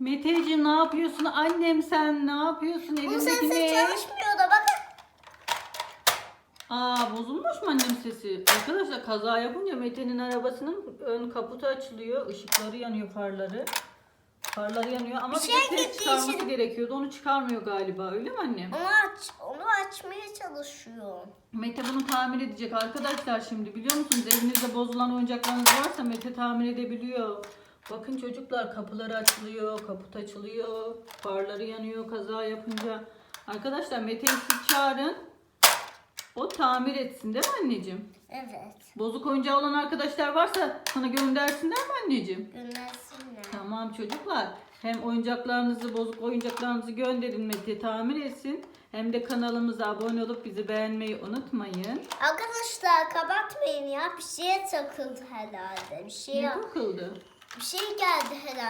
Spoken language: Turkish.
Meteciğim ne yapıyorsun? Annem sen ne yapıyorsun? Bu sesi Evindeki ne? çalışmıyor da bakın. Aa bozulmuş mu annem sesi? Arkadaşlar kaza yapınca Mete'nin arabasının ön kaputu açılıyor. ışıkları yanıyor farları. Farları yanıyor ama Bir bir, şey de ses gitti çıkarması içine. gerekiyordu. Onu çıkarmıyor galiba öyle mi annem? Onu aç, onu açmaya çalışıyor. Mete bunu tamir edecek arkadaşlar şimdi biliyor musunuz? Evinizde bozulan oyuncaklarınız varsa Mete tamir edebiliyor. Bakın çocuklar kapıları açılıyor, kaput açılıyor, farları yanıyor kaza yapınca. Arkadaşlar Mete'yi siz çağırın. O tamir etsin değil mi anneciğim? Evet. Bozuk oyuncağı olan arkadaşlar varsa sana göndersinler mi anneciğim? Göndersinler. Tamam çocuklar. Hem oyuncaklarınızı, bozuk oyuncaklarınızı gönderin Mete tamir etsin. Hem de kanalımıza abone olup bizi beğenmeyi unutmayın. Arkadaşlar kapatmayın ya. Bir şeye takıldı herhalde. Bir şey, Ne takıldı? Bir şey geldi herhalde.